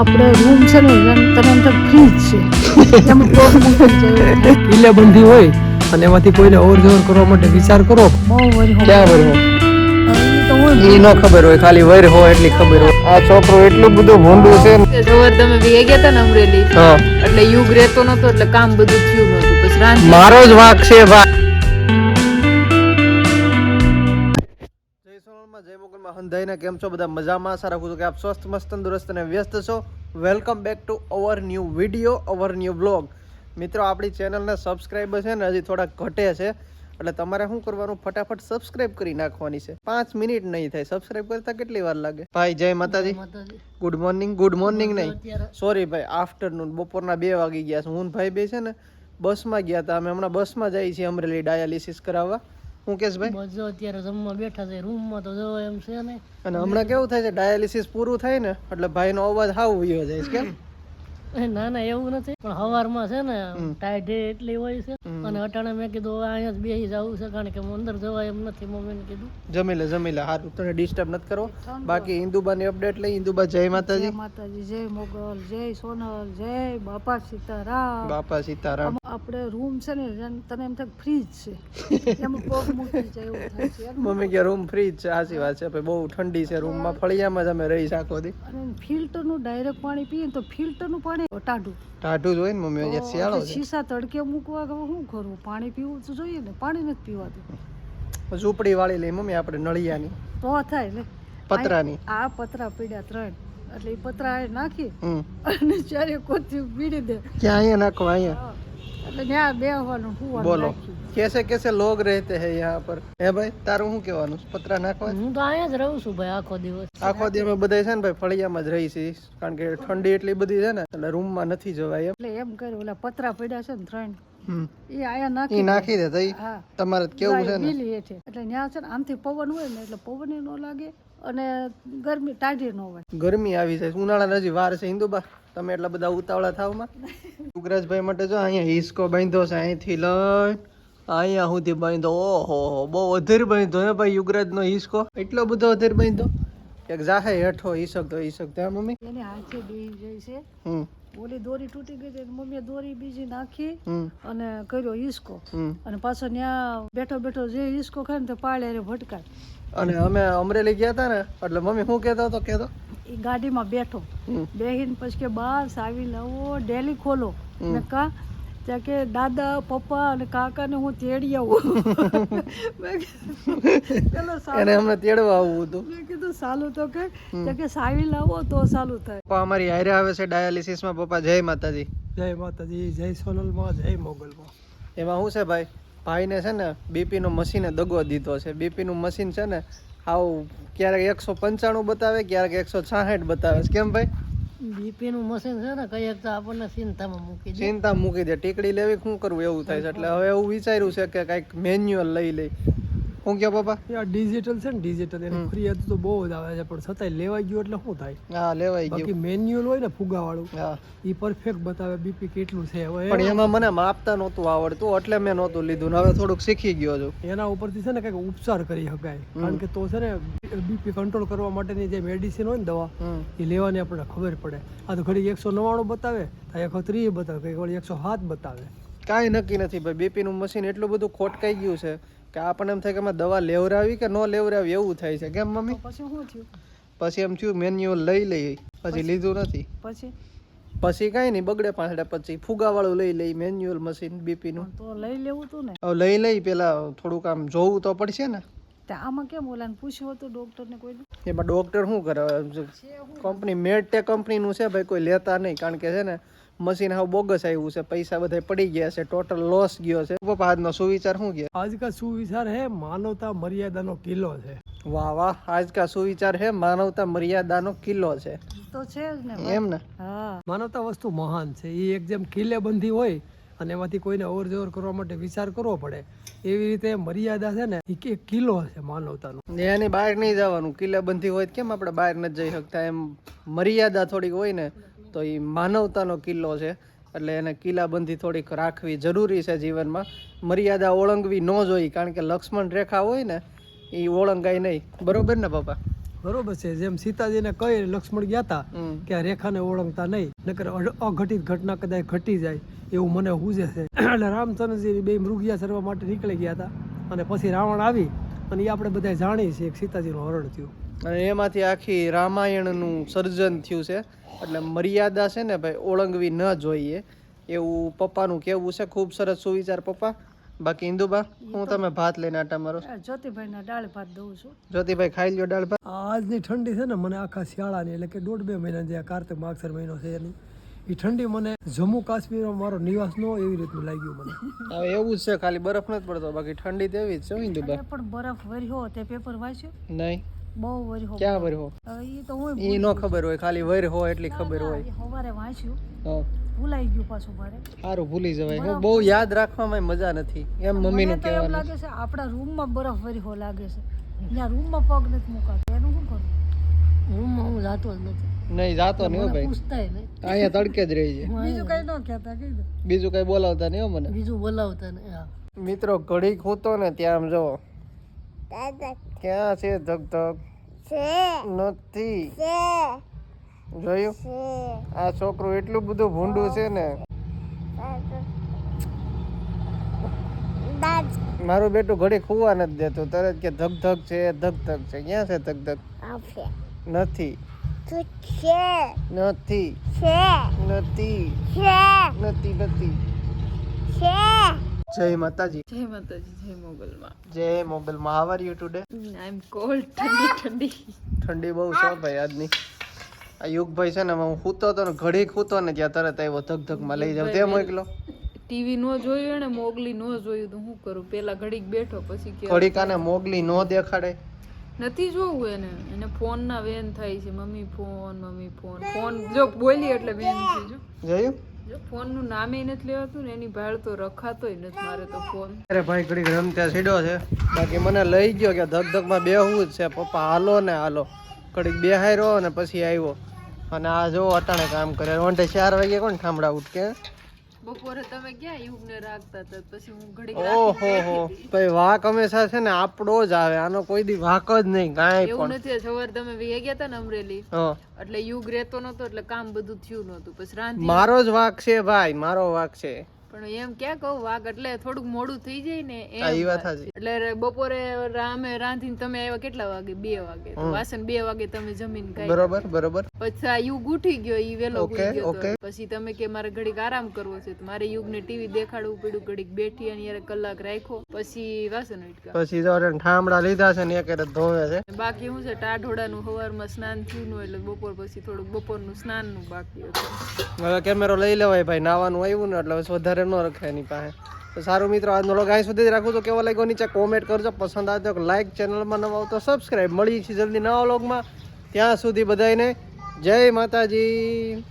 આપણે રૂમ છે ને તમે એમ ફ્રીજ છે જાય. કિલ્લેબંધી હોય અને એમાંથી કોઈને અવર જવર કરવા માટે વિચાર કરો. ક્યાં વર તો હોય એ ન ખબર હોય ખાલી વર હોય એટલી ખબર હોય. આ છોકરો એટલું બધું ભૂંડું છે. જોવર તમે ભેગા ગયા હતા ને અમરેલી એટલે યુગ રહેતો નતો એટલે કામ બધું થયું નતું. પછી મારો જ વાંક છે ભાઈ. જય સોનલમાં જય મોગલમાં હંધાઈને કેમ છો? બધા મજામાં? આશા રાખું છું કે આપ સ્વસ્થ મસ્ત તંદુરસ્ત અને વ્યસ્ત છો. Welcome back to our new video our new blog મિત્રો આપણી ચેનલના સબસ્ક્રાઈબર છે ને હજી થોડા ઘટે છે. એટલે તમારે શું કરવાનું? ફટાફટ સબસ્ક્રાઈબ કરી નાખવાની છે. પાંચ મિનિટ નહીં થાય. સબસ્ક્રાઇબ કરતા કેટલી વાર લાગે? ભાઈ જય માતાજી. ગુડ મોર્નિંગ ગુડ મોર્નિંગ નહીં. સોરી ભાઈ આફ્ટરનૂન બપોરના બે વાગી ગયા છે. હું ભાઈ બે છે ને બસમાં ગયા હતા. અમે હમણાં બસમાં જઈએ છીએ અમરેલી ડાયાલિસિસ કરાવવા. હું કેસ ભાઈ? બસ જો અત્યારે જમવા બેઠા છે રૂમમાં તો જો એમ છે ને. અને હમણાં કેવું થાય છે? ડાયાલિસિસ પૂરું થાય ને એટલે ભાઈનો અવાજ હાવ વયો જાય છે કેમ? એ ના ના એવું નથી. પણ હવારમાં છે ને હમ. એટલી હોય છે. અને અટાણે મેં કીધું હવે અહીંયા જ બેસી જવું છે કારણ કે અંદર જવાય એમ નથી મમ્મીને કીધું. જમી લે જમી લે. હારું તને ડિસ્ટર્બ નથી કરો બાકી ઇન્દુબાની અપડેટ લઈ હિન્દુબા જય માતાજી. માતાજી જય મોગલ જય સોનલ જય બાપા સીતારામ. બાપા સીતારામ. આપણે રૂમ છે ને તને એમ થાય ફ્રીજ છે. એમ પગ મૂકી જાય એવું થાય છે. મમ્મી કે રૂમ ફ્રી જ છે સાચી વાત છે. ભાઈ બહુ ઠંડી છે રૂમમાં ફળિયામાં જ અમે રહી શકો દી અને ફિલ્ટરનું ડાયરેક્ટ પાણી પીએ ને તો ફિલ્ટરનું પાણી ટાઢું ટાઢું જ હોય ને મમ્મી અહીંયા શિયાળો છે. શીશા તડકે મૂકવા કે શું કરવું પાણી પીવું તો જોઈએ ને પાણી નથી પીવાતું. ઝૂંપડી વાળી લઈ મમ્મી આપણે નળિયાની. તો થાય ને. પતરાની. આ પતરા પીડ્યા ત્રણ. એટલે એ પતરા એ નાખી અને ચારે કોથી પીડી દે. ક્યાં અહીંયા નાખો અહીંયા? એટલે ત્યાં બેહવાનું હું બોલો. કેસે કેસે લોગ રહેતે હે યહાં પર. હે ભાઈ તારું હું કહેવાનું? પતરા નાખવા? હું તો અહીંયા જ રહું છું ભાઈ આખો દિવસ. આખો દિવસ અમે બધા છે ને ભાઈ ફળિયામાં જ રહી છી કારણ કે ઠંડી એટલી બધી છે ને એટલે રૂમમાં નથી જવાય એટલે એમ કર્યું ઓલા પતરા પડ્યા છે ને ત્રણ. એ આયા નાખી નાખી દે તઈ તમારે કેવું છે ને? હેઠે. એટલે ન્યા છે ને આમથી પવન હોય ને એટલે પવન નો લાગે અને ગરમી ટાઢી નો હોય. ગરમી આવી જાય. ઉનાળા નજી વાર છે. હિન્દુબા તમે એટલા બધા ઉતાવળા થાવમાં યુગરાજભાઈ માટે જો અહીંયા હિસકો બાંધ્યો છે. અહીંથી લઈ અહીંયા સુધી બાંધો. ઓહો હો બહુ અધીર બાંધો ને ભાઈ યુગરાજનો હિસકો. એટલો બધો અધીર બાંધો? એક જાહે હેઠો હિસક તો હિસક ત્યાં મમ્મી? એને હાથે બેહી જાય છે. હમ. ઓલી દોરી તૂટી ગઈ હતી મમ્મીએ દોરી બીજી નાખી અને કર્યો હિસકો અને પાછો ત્યાં બેઠો બેઠો જે હિસકો ખાય ને તે પાળે ભટકાય. અને અમે અમરેલી ગયા હતા ને એટલે મમ્મી શું કહેતો હતો કહેતો? એ ગાડીમાં બેઠો. બેહીને પછી કે બસ આવી લવો ડેલી ખોલો. ને કા ત્યાં કે દાદા પપ્પા અને કાકાને હું તેડી આવું. પેલો એને અમને તેડવા આવવું હતું. મેં કીધું સાલું તો કે ત્યાં કે સાવી લાવો તો સાલું થાય. પપ્પા અમારી હારે આવે છે ડાયાલિસિસમાં. પપ્પા જય માતાજી. જય માતાજી જય સોનલમાં જય મોગલમાં. એમાં શું છે ભાઈ? ભાઈને છે ને બીપીનો મશીને દગો દીધો છે. બીપીનું મશીન છે ને આવું ક્યારેક એકસો પંચાણું બતાવે ક્યારેક એકસો છાસઠ બતાવે. છે કેમ ભાઈ? બીપી નું મશીન છે ને, કઈ તો આપણને ચિંતામાં મૂકી ચિંતા મૂકી દે. ટીકડી લેવી, શું કરવું? એવું થાય છે. એટલે હવે એવું વિચાર્યું છે કે કંઈક મેન્યુઅલ લઈ લઈ. શું કહો બાપા? યાર ડિજિટલ છે ને ડિજિટલ એની ફરિયાદ તો બહુ જ આવે છે પણ છતાંય લેવાઈ ગયું એટલે શું થાય? હા લેવાઈ બાકી મેન્યુઅલ હોય ને ફુગા વાળું એ પરફેક્ટ બતાવે બીપી કેટલું છે હવે પણ એમાં મને માપતા નહોતું આવડતું એટલે મેં નહોતું લીધું. હવે થોડુંક શીખી ગયો છું. એના ઉપરથી છે ને કંઈક ઉપચાર કરી શકાય. કારણ કે તો છે ને બીપી કંટ્રોલ કરવા માટેની જે મેડિસિન હોય ને દવા એ લેવાની આપણને ખબર પડે. આ તો ઘડી એકસો નવ્વાણું બતાવે તો એકસો ત્રીસ બતાવે કંઈક વળી એકસો સાત બતાવે. કાંઈ નક્કી નથી ભાઈ. બીપીનું મશીન એટલું બધું ખોટકાઈ ગયું છે કે આપણને એમ થાય કે અમે દવા લેવરાવી કે ન લેવરાવી એવું થાય છે. કેમ મમ્મી? પછી શું થયું? પછી એમ થયું મેન્યુઅલ લઈ લઈ પછી લીધું નથી. પછી? પછી કાંઈ નહીં બગડે પાછળ પછી ફુગાવાળું લઈ લઈ મેન્યુઅલ મશીન બીપીનું. તો લઈ લેવું તું ને. હવે લઈ લઈ પેલા થોડુંક આમ જોવું તો પડશે ને. આમાં કેમ ઓલાને પૂછ્યું હતું ડોક્ટરને કોઈ એમાં ડોક્ટર શું કરે? કંપની મેડટે કંપનીનું છે ભાઈ કોઈ લેતા નહીં કારણ કે છે ને મશીન હાવ બોગસ આવ્યું છે પૈસા બધા પડી ગયા છે ટોટલ લોસ ગયો છે. પપ્પા આજનો સુવિચાર શું કે આજકા સુવિચાર હે માનવતા મર્યાદાનો કિલ્લો છે. વાહ વાહ આજકા સુવિચાર હે માનવતા મર્યાદાનો કિલ્લો છે. તો છે જ ને એમ ને? હા. માનવતા વસ્તુ મહાન છે. એ એક જેમ કિલ્લેબંધી હોય અને એમાંથી કોઈને અવર જવર કરવા માટે વિચાર કરવો પડે. એવી રીતે મર્યાદા છે ને એ કિલ્લો છે માનવતાનો. એની બહાર નહીં જવાનું. કિલ્લાબંધી હોય કેમ આપણે બહાર નથી જઈ શકતા? એમ મર્યાદા થોડીક હોય ને તો એ માનવતાનો કિલ્લો છે. એટલે એને કિલ્લાબંધી થોડીક રાખવી જરૂરી છે જીવનમાં. મર્યાદા ઓળંગવી ન જોઈ કારણ કે લક્ષ્મણ રેખા હોય ને એ ઓળંગાય નહીં. બરોબર ને પપ્પા બરોબર છે. જેમ સીતાજીને કહી લક્ષ્મણ ગયા હતા. કે આ રેખાને ઓળંગતા નહીં નકર અઘટિત ઘટના કદાચ ઘટી જાય એવું મને હુજે છે. એટલે રામચંદ્રજી બે મૃગિયા સરવા માટે નીકળી ગયા હતા અને પછી રાવણ આવી અને એ આપણે બધા જાણીએ છીએ કે સીતાજીનું હરણ થયું. અને એમાંથી આખી રામાયણનું સર્જન થયું છે. એટલે મર્યાદા છે ને ભાઈ ઓળંગવી ન જોઈએ. એવું પપ્પાનું કહેવું છે. ખૂબ સરસ સુવિચાર પપ્પા. બાકી ઇન્દુબા હું તમે ભાત લઈને આટા મારો જ્યોતિભાઈ ના દાળ ભાત દઉં છું. જ્યોતિભાઈ ખાઈ લ્યો દાળ ભાત. આજની ઠંડી છે ને મને આખા શિયાળાની એટલે કે દોઢ બે મહિના જે આ કાર્તિક માગસર મહિનો છે એની એ ઠંડી મને જમ્મુ કાશ્મીરમાં મારો નિવાસ ન હોય એવી રીતનું લાગ્યું મને. હવે એવું જ છે ખાલી બરફ નથી પડતો. બાકી ઠંડી તો એવી જ છે ઇન્દુબા. પણ બરફ વર્યો તે પેપર વાંચ્યું? નહીં. બહુ વર્યો ક્યાં વર એ તો હું એ ન ખબર હોય ખાલી વર હો એટલી ખબર હોય. સવારે વાંચ્યું. ભૂલાઈ ગયું પાછું મારે. સારું ભૂલી જવાય. હું બહુ યાદ રાખવામાં મજા નથી. એમ મમ્મીનું મને કહેવાનું. લાગે છે આપણા રૂમમાં બરફ વર્યો લાગે છે. ત્યાં રૂમમાં પગ નથી મુકાતો. એનું શું કરું? રૂમમાં હું જાતો જ નથી. નહીં જાતો નહીં ભાઈ. અહીંયા તડકે જ રહી છે. બીજું કઈ ન કહેતા કહી બીજું કઈ બોલાવતા નહીં મને. બીજું બોલાવતા નહીં મિત્રો ઘડીક હું તો ને ત્યાં આમ જો ક્યાં છે ધક ધક નથી. જોયું? આ છોકરું એટલું બધું ભૂંડું છે ને. મારું બેટું ઘડી ખૂવા નથી દેતું. તરત કે ધક ધક છે ધક ધક છે. ક્યાં છે ધક ધક નથી. નથી. નથી. નથી નથી. જય માતાજી. જય માતાજી જય મોગલમાં. જય મોબાઈલમાં how are you today I am cold ઠંડી ઠંડી. ઠંડી બહુ છે ભાઈ આજની. આ યુગભાઈ છે ને હું સૂતો હતો ને ઘડીક સૂતો ને ત્યાં તરત આવ્યો ધક ધકમાં લઈ જાવ તે મોકલો. ટીવી નો જોયું ને મોગલી નો જોયું તો હું કરું? પેલા ઘડીક બેઠો પછી કે ઘડીક આને મોગલી નો દેખાડે. નથી જોવું એને. એને ફોન ના વેન થાય છે. Mummy phone mummy phone. Phone જો બોલી એટલે વેન થઈ જો જોયું? જો ફોનનું નામે નથી લેવાતું ને એની ભાળ તો રખાતોય નથી, મારે તો ફોન. અરે ભાઈ, ઘડીક રમતા સીડો છે. બાકી મને લઈ ગયો કે ધક ધકમાં બેહવું જ છે. પપ્પા, હાલો ને હાલો. ઘડીક બેહાઈ રહ્યો ને પછી આવ્યો અને આ જો અટાણે કામ કરે. ઓંઠે ચાર વાગે કોણ ઠામડા ઉઠકે બપોરે તમે ક્યાં યુગ ને રાખતા હતા? પછી હું ઘડી ઓહો હો. ભાઈ વાક હંમેશા છે ને આપણો જ આવે. આનો કોઈ દી વાક જ નહીં કાંઈ એવું નથી સવારે તમે વી ગયા હતા ને અમરેલી એટલે યુગ રહેતો નતો એટલે કામ બધું થયું નતું પછી રાંધી મારો જ વાક છે ભાઈ મારો વાક છે. પણ એમ ક્યાં કહું વાઘ એટલે થોડુંક મોડું થઈ જાય ને હા, વાત. એટલે બપોરે રામે રાંધીને તમે આવ્યા કેટલા વાગે? બે વાગે. વાસણ બે વાગે તમે જમીન કાઢી બરોબર બરોબર. પછી આ યુગ ઉઠી ગયો ઈ વેલો ઉઠી ગયો પછી તમે કે મારે ઘડીક આરામ કરવો છે તો મારે યુગ ને ટીવી દેખાડવું પડ્યું ઘડીક બેઠી અને યાર કલાક રાખ્યો પછી વાસણ ઉટકા પછી જોરે ઠામડા લીધા છે ને એક ધોવે છે. બાકી હું છે ટાઢોડાનું સવારમાં સ્નાન થયું નું એટલે બપોર પછી થોડુંક બપોરનું સ્નાનનું બાકી હતું. હવે કેમેરો લઈ લેવાય ભાઈ નાવાનું આવ્યું ને એટલે હવે વધારે ન રખાય એની પાસે. તો સારું મિત્રો, આજનો લોગ અહીં સુધી જ રાખું તો કેવો લાગ્યો નીચે કોમેન્ટ કરજો. પસંદ આવે તો લાઈક ચેનલમાં નવા આવતો સબસ્ક્રાઈબ મળી છીએ જલ્દી નવા લોગમાં ત્યાં સુધી બધાને જય માતાજી.